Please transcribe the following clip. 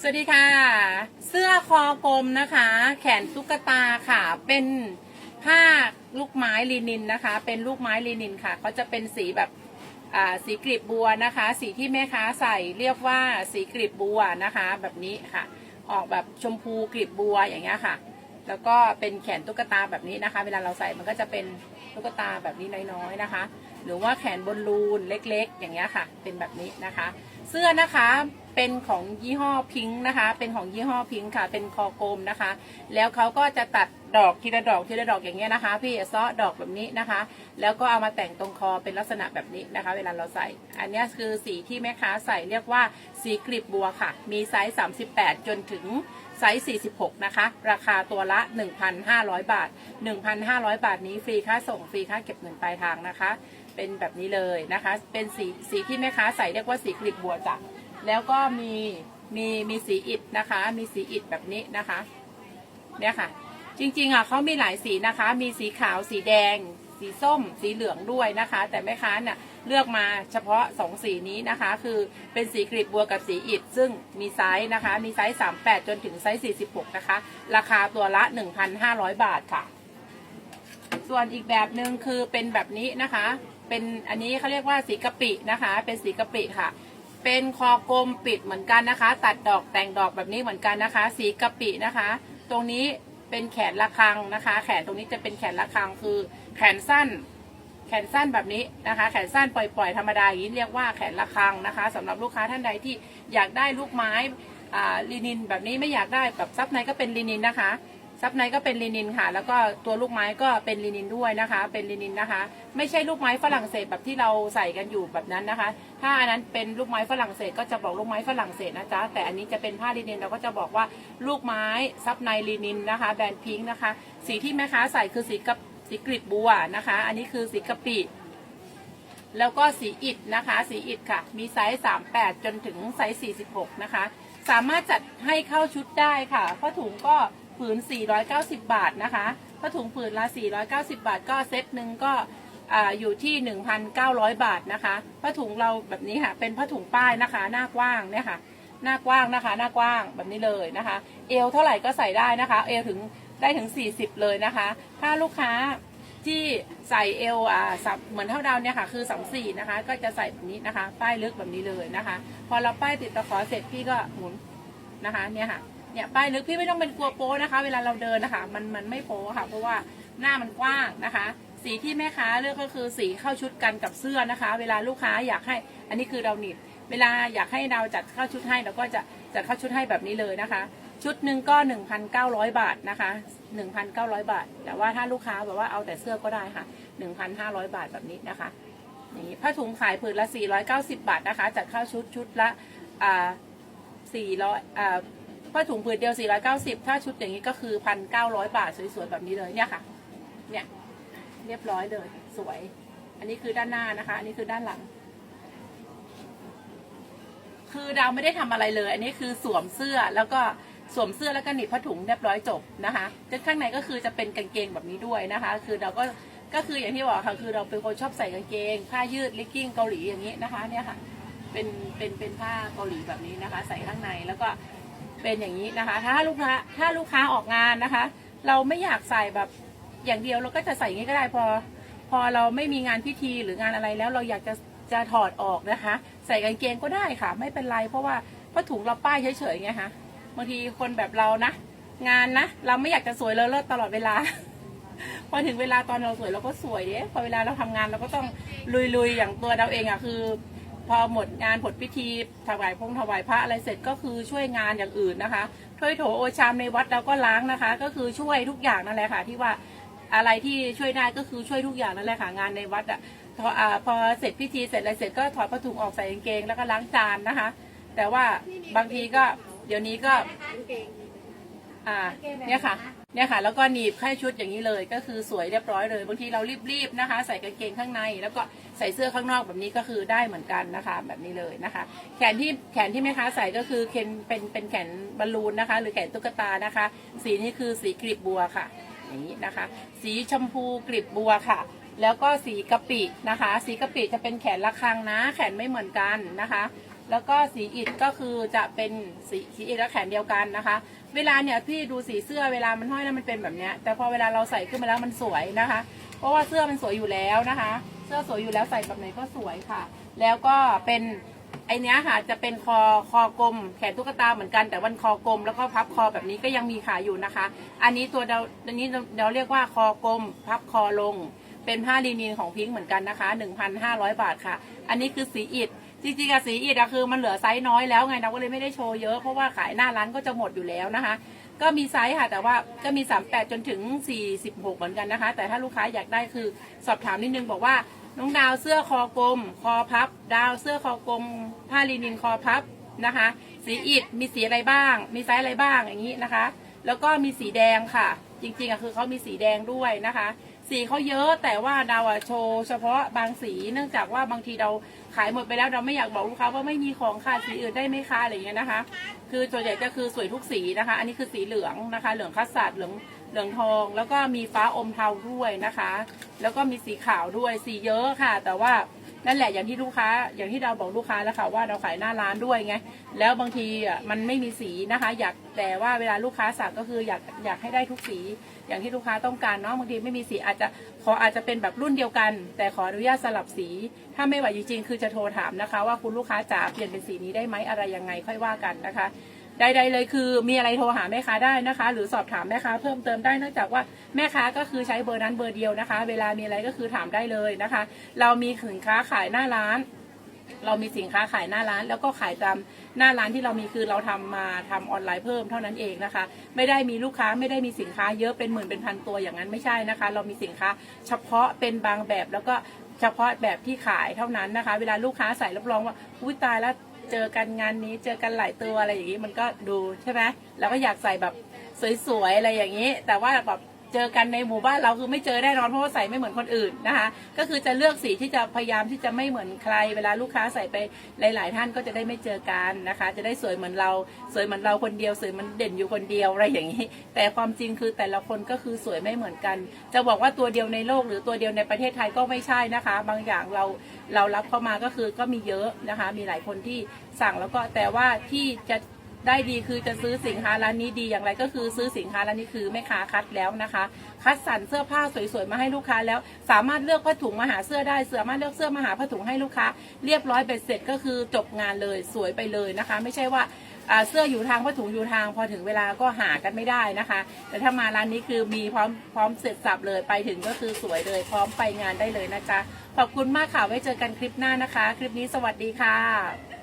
สวัสดีค่ะ เสื้อคอกลมนะคะ แขนตุ๊กตาค่ะ เป็นผ้าลูกไม้ลีนินนะคะ เป็นลูกไม้ลีนินค่ะเขาจะเป็นสีแบบสีกลีบบัวนะคะ สีที่แม่ค้าใส่เรียกว่าสีกลีบบัวนะคะ แบบนี้ค่ะ ออกแบบชมพูกลีบบัวอย่างเงี้ยค่ะ แล้วก็เป็นแขนตุ๊กตาแบบนี้นะคะ เวลาเราใส่มันก็จะเป็นตุ๊กตาแบบนี้น้อยๆนะคะ หรือว่าแขนบอลลูนเล็ก ๆ อย่างเงี้ยค่ะ เป็นแบบนี้นะคะ เสื้อนะคะ เป็นของยี่ห้อพิงค์นะคะ เป็นของยี่ห้อพิงค์ค่ะ เป็นคอกลมนะคะ แล้วเขาก็จะตัดดอกทีละดอกทีละดอกอย่างเงี้ยนะคะ พี่ซ้อดอกแบบนี้นะคะ แล้วก็เอามาแต่งตรงคอเป็นลักษณะแบบนี้นะคะ เวลาเราใส่ อันนี้คือสีที่แม่ค้าใส่เรียกว่าสีกลีบบัวค่ะ มีไซส์ 38 จนถึงไซส์ 46 นะคะ ราคาตัวละ 1,500 บาท 1,500 บาทนี้ฟรีค่าส่งฟรีค่าเก็บเงินปลายทางนะคะ เป็นแบบนี้เลยนะคะ เป็นสีสีที่แม่ค้าใส่เรียกว่าสีกลีบบัวจ้ะ แล้วก็มีมีมีสีอิฐนะคะ มีสีอิฐแบบนี้นะคะ เนี่ยค่ะ จริงๆอะเขามีหลายสีนะคะ มีสีขาวสีแดง สีส้ม สีเหลืองด้วยนะคะ แต่แม่ค้าเนี่ยเลือกมาเฉพาะสองสีนี้นะคะ คือเป็นสีกลีบบัวกับสีอิฐซึ่งมีไซส์นะคะ มีไซส์ 38 จนถึงไซส์ 46 นะคะ ราคาตัวละ 1,500 บาทค่ะ ส่วนอีกแบบหนึ่งคือเป็นแบบนี้นะคะ เป็นอันนี้เขาเรียกว่าสีกะปินะคะ เป็นสีกะปิค่ะ เป็นคอกลมปิดเหมือนกันนะคะ ตัดดอกแต่งดอกแบบนี้เหมือนกันนะคะ สีกะปินะคะ ตรงนี้เป็นแขนระฆังนะคะ แขนตรงนี้จะเป็นแขนระฆังคือแขนสั้น แขนสั้นแบบนี้นะคะ แขนสั้นปล่อยๆธรรมดาอย่างนี้เรียกว่าแขนระฆังนะคะสำหรับลูกค้าท่านใดที่อยากได้ลูกไม้ลินินแบบนี้ไม่อยากได้แบบซับในก็เป็นลินินนะคะ ซับในก็เป็นลินินค่ะ แล้วก็ตัวลูกไม้ก็เป็นลินินด้วยนะคะ เป็นลินินนะคะ ไม่ใช่ลูกไม้ฝรั่งเศสแบบที่เราใส่กันอยู่แบบนั้นนะคะ ถ้าอันนั้นเป็นลูกไม้ฝรั่งเศสก็จะบอกลูกไม้ฝรั่งเศสนะจ๊ะ แต่อันนี้จะเป็นผ้าลินินเราก็จะบอกว่าลูกไม้ซับในลินินนะคะ แบรนด์พิงค์นะคะ สีที่แม่ค้าใส่คือสีกับสีกริบบัวนะคะ อันนี้คือสีกะปิแล้วก็สีอิฐนะคะ สีอิฐค่ะ มีไซส์38 จนถึงไซส์46 นะคะ สามารถจัดให้เข้าชุดได้ค่ะผ้าถุงก็ ผืน 490 บาทนะคะผ้าถุงผืนละ 490 บาท ก็เซตหนึ่งก็ออยู่ที่ 1,900 บาทนะคะผ้าถุงเราแบบนี้ค่ะ เป็นผ้าถุงป้ายนะคะ หน้ากว้างเนี่ยค่ะ หน้ากว้างนะคะ หน้ากว้างแบบนี้เลยนะคะ เอวเท่าไหร่ก็ใส่ได้นะคะ เอวถึงได้ถึง 40 เลยนะคะ ถ้าลูกค้าที่ใส่เอวอ่าเหมือนเท่าดาวเนี่ยค่ะ คือสามสี่นะคะ ก็จะใส่แบบนี้นะคะ ป้ายลึกแบบนี้เลยนะคะ พอเราป้ายติดตะขอเสร็จพี่ก็หมุนนะคะ เนี่ยค่ะ เนี่ยป้ายลึกพี่ไม่ต้องเป็นกลัวโป้นะคะ เวลาเราเดินนะคะ มันมันไม่โป้ค่ะ เพราะว่าหน้ามันกว้างนะคะ สีที่แม่ค้าเลือกก็คือสีเข้าชุดกันกับเสื้อนะคะ เวลาลูกค้าอยากให้ อันนี้คือเราหนีบเวลาอยากให้เราจัดเข้าชุดให้เราก็จะจัดเข้าชุดให้แบบนี้เลยนะคะ ชุดหนึ่งก็ 1,900 บาทนะคะ 1,900 บาท แต่ว่าถ้าลูกค้าแบบว่าเอาแต่เสื้อก็ได้ค่ะ 1,500 บาทแบบนี้นะคะอย่างนี้ผ้าถุงขายผืนละ 490 บาทนะคะจัดเข้าชุดชุดละอ่า400อ่า ผ้าถุงผืนเดียว 490 ถ้าชุดอย่างนี้ก็คือ 1,900 บาท สวยๆ แบบนี้เลยเนี่ยค่ะ เนี่ย เรียบร้อยเลย สวย อันนี้คือด้านหน้านะคะ อันนี้คือด้านหลัง คือดาวไม่ได้ทำอะไรเลย อันนี้คือสวมเสื้อแล้วก็สวมเสื้อแล้วก็หนีบผ้าถุงเรียบร้อยจบนะคะจนข้างในก็คือจะเป็นกางเกงแบบนี้ด้วยนะคะ คือเราก็ก็คืออย่างที่บอกค่ะ คือเราเป็นคนชอบใส่กางเกง ผ้ายืดลิกกิ้งเกาหลีอย่างนี้นะคะ เนี่ยค่ะ เป็นเป็นเป็นผ้าเกาหลีแบบนี้นะคะ ใส่ข้างในแล้วก็ เป็นอย่างนี้นะคะ ถ้าลูกค้าถ้าลูกค้าออกงานนะคะ เราไม่อยากใส่แบบอย่างเดียวเราก็จะใส่อย่างนี้ก็ได้พอ พอเราไม่มีงานพิธีหรืองานอะไรแล้วเราอยากจะจะถอดออกนะคะ ใส่กางเกงก็ได้ค่ะ ไม่เป็นไรเพราะว่าผ้าถุงเราป้ายเฉยๆไงคะบางทีคนแบบเรานะ งานนะ เราไม่อยากจะสวยเลอะเลิศตลอดเวลา พอถึงเวลาตอนเราสวยเราก็สวยเด้พอเวลาเราทำงานเราก็ต้องลุยๆอย่างตัวเราเองอะคือ พอหมดงานผลพิธีถวายพงถวายพระอะไรเสร็จก็คือช่วยงานอย่างอื่นนะคะถ้วยโถโอชามในวัดเราก็ล้างนะคะ ก็คือช่วยทุกอย่างนั่นแหละค่ะ ที่ว่าอะไรที่ช่วยได้ก็คือช่วยทุกอย่างนั่นแหละค่ะงานในวัดอะพออ่าพอเสร็จพิธีเสร็จอะไรเสร็จก็ถอดผ้าถุงออกใส่กางเกงแล้วก็ล้างจานนะคะ แต่ว่าบางทีก็เดี๋ยวนี้ก็ อ่าเนี่ยค่ะเนี่ยค่ะ แล้วก็หนีบแค่ชุดอย่างนี้เลยก็คือสวยเรียบร้อยเลย บางทีเรารีบๆนะคะ ใส่กางเกงข้างใน แล้วก็ใส่เสื้อข้างนอกแบบนี้ก็คือได้เหมือนกันนะคะ แบบนี้เลยนะคะ แขนที่แขนที่แม่ค้าใส่ก็คือเคนเป็นเป็นแขนบอลลูนนะคะ หรือแขนตุ๊กตานะคะ สีนี้คือสีกลีบบัวค่ะ อย่างนี้นะคะ สีชมพูกลีบบัวค่ะแล้วก็สีกะปินะคะ สีกะปิจะเป็นแขนระฆังนะ แขนไม่เหมือนกันนะคะ แล้วก็สีอิฐก็คือจะเป็นสีสีอิฐและแขนเดียวกันนะคะ เวลาเนี่ยพี่ดูสีเสื้อเวลามันห้อยแล้วมันเป็นแบบเนี้ย แต่พอเวลาเราใส่ขึ้นมาแล้วมันสวยนะคะ เพราะว่าเสื้อมันสวยอยู่แล้วนะคะ เสื้อสวยอยู่แล้วใส่แบบไหนก็สวยค่ะ แล้วก็เป็นไอเนี้ยค่ะจะเป็นคอคอกลม แขนตุ๊กตาเหมือนกันแต่วันคอกลม แล้วก็พับคอแบบนี้ก็ยังมีขายอยู่นะคะ อันนี้ตัวเราอันนี้เราเรียกว่าคอกลม พับคอลง เป็นผ้าลีนินของพิงค์เหมือนกันนะคะ 1,500 บาทค่ะ อันนี้คือสีอิฐ จริงๆอะสีอิฐอะคือมันเหลือไซส์น้อยแล้วไงเราก็เลยไม่ได้โชว์เยอะเพราะว่าขายหน้าร้านก็จะหมดอยู่แล้วนะคะ ก็มีไซส์ค่ะ แต่ว่าก็มี 38 จนถึง 46 เหมือนกันนะคะ แต่ถ้าลูกค้าอยากได้คือสอบถามนิดนึงบอกว่าน้องดาวเสื้อคอกลม คอพับ ดาวเสื้อคอกลม ผ้าลีนินคอพับนะคะ สีอิฐมีสีอะไรบ้าง มีไซส์อะไรบ้างอย่างนี้นะคะ แล้วก็มีสีแดงค่ะ จริงๆอะคือเขามีสีแดงด้วยนะคะ สีเขาเยอะแต่ว่าดาวอะโชว์เฉพาะบางสีเนื่องจากว่าบางทีเราขายหมดไปแล้วเราไม่อยากบอกลูกค้าว่าไม่มีของค่ะสีอื่นได้ไหมคะอะไรอย่างเงี้ยนะคะ คือส่วนใหญ่ก็คือสวยทุกสีนะคะ อันนี้คือสีเหลืองนะคะ เหลืองคัสตาร์ดเหลืองเหลืองทอง แล้วก็มีฟ้าอมเทาด้วยนะคะ แล้วก็มีสีขาวด้วยสีเยอะค่ะ แต่ว่า นั่นแหละอย่างที่ลูกค้าอย่างที่เราบอกลูกค้าแล้วค่ะว่าเราขายหน้าร้านด้วยไงแล้วบางทีอะมันไม่มีสีนะคะ อยากแต่ว่าเวลาลูกค้าสั่งก็คืออยากอยากให้ได้ทุกสี อย่างที่ลูกค้าต้องการเนาะบางทีไม่มีสีอาจจะขออาจจะเป็นแบบรุ่นเดียวกัน แต่ขออนุญาตสลับสี ถ้าไม่ไหวจริงๆคือจะโทรถามนะคะ ว่าคุณลูกค้าจ๋าเปลี่ยนเป็นสีนี้ได้ไหมอะไรยังไงค่อยว่ากันนะคะ ใดๆเลยคือมีอะไรโทรหาแม่ค้าได้นะคะ หรือสอบถามแม่ค้าเพิ่มเติมได้เนื่องจากว่าแม่ค้าก็คือใช้เบอร์นั้นเบอร์เดียวนะคะ เวลามีอะไรก็คือถามได้เลยนะคะ เรามีสินค้าขายหน้าร้าน เรามีสินค้าขายหน้าร้าน แล้วก็ขายตามหน้าร้านที่เรามีคือเราทำมาทำออนไลน์เพิ่มเท่านั้นเองนะคะ ไม่ได้มีลูกค้าไม่ได้มีสินค้าเยอะเป็นหมื่นเป็นพันตัวอย่างนั้นไม่ใช่นะคะ เรามีสินค้าเฉพาะเป็นบางแบบแล้วก็เฉพาะแบบที่ขายเท่านั้นนะคะ เวลาลูกค้าใส่รับรองว่าอุ้ยตายแล้ว เจอกันงานนี้เจอกันหลายตัวอะไรอย่างนี้มันก็ดูใช่ไหมเราก็อยากใส่แบบสวยๆอะไรอย่างนี้ แต่ว่าแบบ เจอกันในหมู่บ้านเราคือไม่เจอแน่นอนเพราะว่าใส่ไม่เหมือนคนอื่นนะคะ ก็คือจะเลือกสีที่จะพยายามที่จะไม่เหมือนใคร เวลาลูกค้าใส่ไปหลาย ๆ ท่านก็จะได้ไม่เจอกันนะคะ จะได้สวยเหมือนเราสวยเหมือนเราคนเดียวสวยมันเด่นอยู่คนเดียวอะไรอย่างนี้ แต่ความจริงคือแต่ละคนก็คือสวยไม่เหมือนกัน จะบอกว่าตัวเดียวในโลก หรือตัวเดียวในประเทศไทยก็ไม่ใช่นะคะ บางอย่างเราเรารับเข้ามาก็คือก็มีเยอะนะคะ มีหลายคนที่สั่งแล้วก็แต่ว่าที่จะ ได้ดีคือจะซื้อสินค้าร้านนี้ดีอย่างไรก็คือซื้อสินค้าร้านนี้คือแม่ค้าคัดแล้วนะคะ คัดสรรเสื้อผ้าสวยๆมาให้ลูกค้าแล้ว สามารถเลือกผ้าถุงมาหาเสื้อได้สามารถเลือกเสื้อมาหาผ้าถุงให้ลูกค้า เรียบร้อยเบ็ดเสร็จก็คือจบงานเลยสวยไปเลยนะคะ ไม่ใช่ว่าอ่าเสื้ออยู่ทางผ้าถุงอยู่ทางพอถึงเวลาก็หากันไม่ได้นะคะ แต่ถ้ามาร้านนี้คือมีพร้อมพร้อมเสร็จสับเลยไปถึงก็คือสวยเลย พร้อมไปงานได้เลยนะจ๊ะขอบคุณมากค่ะไว้เจอกันคลิปหน้านะคะ คลิปนี้สวัสดีค่ะ